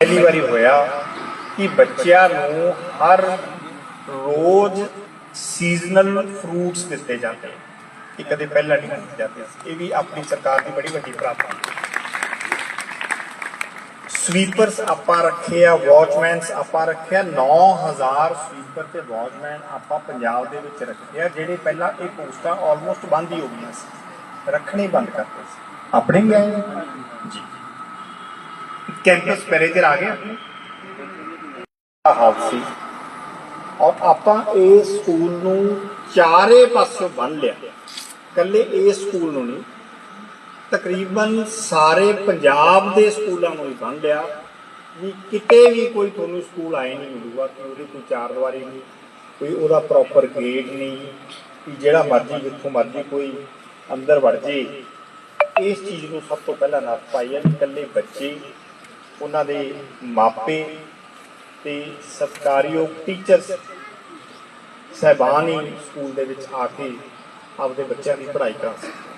ਪਹਿਲੀ ਵਾਰੀ ਹੋਇਆ ਕਿ ਬੱਚਿਆਂ ਨੂੰ ਹਰ ਰੋਜ਼ ਸੀਜ਼ਨਲ ਫਰੂਟਸ ਦਿੱਤੇ ਜਾਂਦੇ ਇਹ ਕਦੇ ਪਹਿਲਾਂ ਨਹੀਂ ਦਿੱਤੇ ਜਾਂਦੇ ਇਹ ਵੀ ਆਪਣੀ ਸਰਕਾਰ ਦੀ ਬੜੀ ਵੱਡੀ ਪ੍ਰਾਪਤੀ ਸਵੀਪਰਸ ਆਪਾਂ ਰੱਖੇ ਆ ਵਾਚਮੈਨਸ ਆਪਾਂ ਰੱਖਿਆ 9000 ਸਵੀਪਰ ਤੇ ਵਾਚਮੈਨ ਆਪਾਂ ਪੰਜਾਬ ਦੇ ਵਿੱਚ ਰੱਖੇ ਆ, ਜਿਹੜੇ ਪਹਿਲਾਂ ਇਹ ਪੋਸਟਾਂ ਆਲਮੋਸਟ ਬੰਦ ਹੀ ਹੋ ਗਈਆਂ ਸੀ। ਰੱਖਣੇ ਬੰਦ ਕਰਤੇ ਸੀ। ਆਪਣੇ ਗਏ ਕੈਂਪਸ ਮੈਨੇਜਰ ਆ ਗਏ ਹਾਲ ਸੀ ਔਰ ਆਪਾਂ ਇਸ ਸਕੂਲ ਨੂੰ ਚਾਰੇ ਪਾਸਿਓਂ ਬੰਨ ਲਿਆ। ਕੱਲੇ ਇਸ ਸਕੂਲ ਨੂੰ ਨਹੀਂ, ਤਕਰੀਬਨ ਸਾਰੇ ਪੰਜਾਬ ਦੇ ਸਕੂਲਾਂ ਨੂੰ ਹੀ ਬੰਨ ਲਿਆ। ਵੀ ਕਿਤੇ ਵੀ ਕੋਈ ਤੁਹਾਨੂੰ ਸਕੂਲ ਆਏ ਨਹੀਂ ਮਿਲੂਗਾ, ਕਿ ਉਹਦੀ ਕੋਈ ਚਾਰ ਦੀਵਾਰੀ ਨਹੀਂ, ਕੋਈ ਉਹਦਾ ਪ੍ਰੋਪਰ ਗੇਟ ਨਹੀਂ ਕਿ ਜਿਹੜਾ ਮਰਜ਼ੀ, ਜਿੱਥੋਂ ਮਰਜ਼ੀ ਕੋਈ ਅੰਦਰ ਵੜ ਜੇ। ਇਸ ਚੀਜ਼ ਨੂੰ ਸਭ ਤੋਂ ਪਹਿਲਾਂ ਨੱਥ ਪਾਈ ਹੈ ਇਕੱਲੇ ਬੱਚੇ ਉਹਨਾਂ ਦੇ ਮਾਪੇ ਤੇ ਸਤਕਾਰਯੋਗ ਟੀਚਰਸ ਸਹਿਬਾਨ ਹੀ ਸਕੂਲ ਦੇ ਵਿੱਚ ਆ ਕੇ ਆਪਦੇ ਬੱਚਿਆਂ ਦੀ ਪੜ੍ਹਾਈ ਕਰ ਸਕਦੇ।